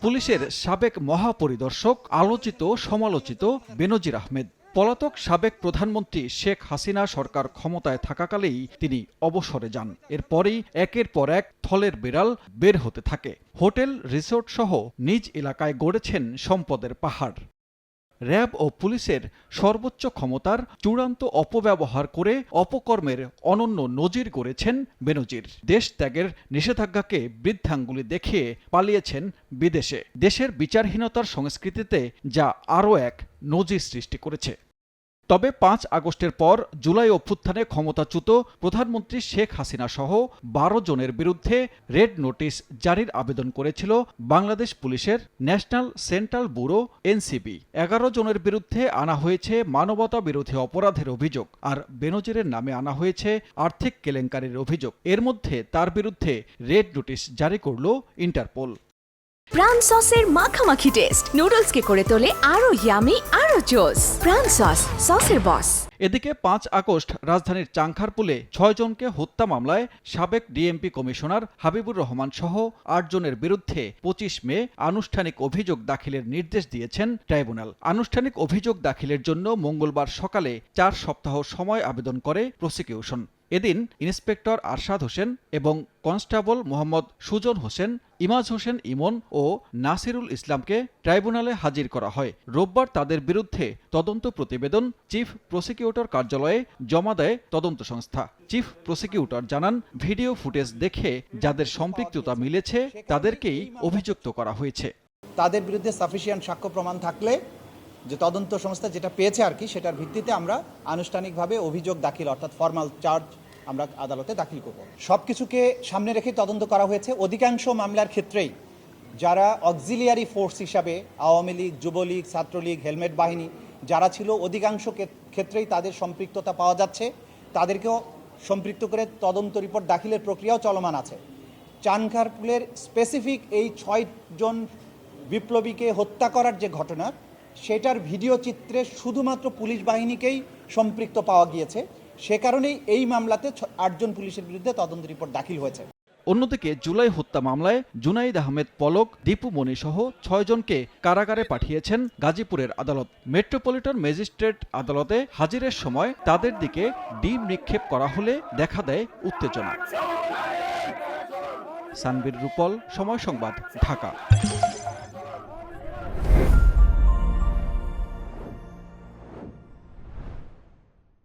পুলিশের সাবেক মহাপরিদর্শক, আলোচিত, সমালোচিত বেনজির আহমেদ। পলাতক সাবেক প্রধানমন্ত্রী শেখ হাসিনা সরকার ক্ষমতায় থাকাকালেই তিনি অবসরে যান। এরপরেই একের পর এক থলের বিড়াল বের হতে থাকে। হোটেল রিসোর্ট সহ নিজ এলাকায় গড়েছেন সম্পদের পাহাড়। র্যাব ও পুলিশের সর্বোচ্চ ক্ষমতার চূড়ান্ত অপব্যবহার করে অপকর্মের অনন্য নজির করেছেন বেনজির। দেশ ত্যাগের নিষেধাজ্ঞাকে বৃদ্ধাঙ্গুলি দেখিয়ে পালিয়েছেন বিদেশে। দেশের বিচারহীনতার সংস্কৃতিতে যা আরও এক নজির সৃষ্টি করেছে। তবে পাঁচ আগস্টের পর জুলাই অভ্যুত্থানে ক্ষমতাচ্যুত প্রধানমন্ত্রী শেখ হাসিনা সহ বারো জনের বিরুদ্ধে রেড নোটিশ জারির আবেদন করেছিল বাংলাদেশ পুলিশের ন্যাশনাল সেন্ট্রাল ব্যুরো এনসিবি এগারো জনের বিরুদ্ধে আনা হয়েছে মানবতা বিরোধী অপরাধের অভিযোগ আর বেনজিরের নামে আনা হয়েছে আর্থিক কেলেঙ্কারির অভিযোগ। এর মধ্যে তার বিরুদ্ধে রেড নোটিশ জারি করল ইন্টারপোল। প্রাণ সসের মাখামাখি টেস্ট নুডলসকে করে তোলে আরও ইয়ামি আরও জোস প্রাণ সস সসের বস এদিকে পাঁচ আগস্ট, রাজধানীর চাংখারপুলে ছয় জনকে হত্যা মামলায় সাবেক ডিএমপি কমিশনার হাবিবুর রহমান সহ আটজনের বিরুদ্ধে পঁচিশ মে আনুষ্ঠানিক অভিযোগ দাখিলের নির্দেশ দিয়েছেন ট্রাইব্যুনাল। আনুষ্ঠানিক অভিযোগ দাখিলের জন্য মঙ্গলবার সকালে চার সপ্তাহ সময় আবেদন করে প্রসিকিউশন এদিন ইন্সপেক্টর আরশাদ হোসেন এবং কনস্টেবল মোহাম্মদ সুজন হোসেন, ইমাজ হোসেন ইমন ও নাসিরুল ইসলামকে ট্রাইব্যুনালে হাজির করা হয়। রোববার তাদের বিরুদ্ধে তদন্ত প্রতিবেদন চিফ প্রসিকিউটর কার্যালয়ে জমা দেয় তদন্ত সংস্থা। চিফ প্রসিকিউটর জানান, ভিডিও ফুটেজ দেখে যাদের সম্পৃক্ততা মিলেছে তাদেরকেই অভিযুক্ত করা হয়েছে। তাদের বিরুদ্ধে সাফিসিয়েন্ট সাক্ষ্য প্রমাণ থাকলে যে তদন্ত সংস্থা যেটা পেয়েছে আর কি, সেটার ভিত্তিতে আমরা আনুষ্ঠানিকভাবে অভিযোগ দাখিল, অর্থাৎ ফর্মাল চার্জ আমরা আদালতে দাখিল করব। সব কিছুকে সামনে রেখে তদন্ত করা হয়েছে। অধিকাংশ মামলার ক্ষেত্রেই যারা অক্সিলিয়ারি ফোর্স হিসাবে আওয়ামী লীগ, যুবলীগ, ছাত্রলীগ, হেলমেট বাহিনী, যারা ছিল, অধিকাংশ ক্ষেত্রেই তাদের সম্পৃক্ততা পাওয়া যাচ্ছে। তাদেরকেও সম্পৃক্ত করে তদন্ত রিপোর্ট দাখিলের প্রক্রিয়াও চলমান আছে। চানখারপুলের স্পেসিফিক এই ছয়জন বিপ্লবীকে হত্যা করার যে ঘটনা, সেটার ভিডিও চিত্রে শুধুমাত্র পুলিশ বাহিনীকেই সম্পৃক্ত পাওয়া গিয়েছে। সে কারণেই এই মামলাতে আটজন পুলিশের বিরুদ্ধে তদন্ত রিপোর্ট দাখিল হয়েছে। অন্যদিকে জুলাই হত্যা মামলায় জুনাইদ আহমেদ পলক, দীপু মনি সহ ছয়জনকে কারাগারে পাঠিয়েছেন গাজীপুরের আদালত। মেট্রোপলিটন ম্যাজিস্ট্রেট আদালতে হাজিরের সময় তাদের দিকে ডিম নিক্ষেপ করা হলে দেখা দেয় উত্তেজনা। সানবীর রূপল, সময় সংবাদ, ঢাকা।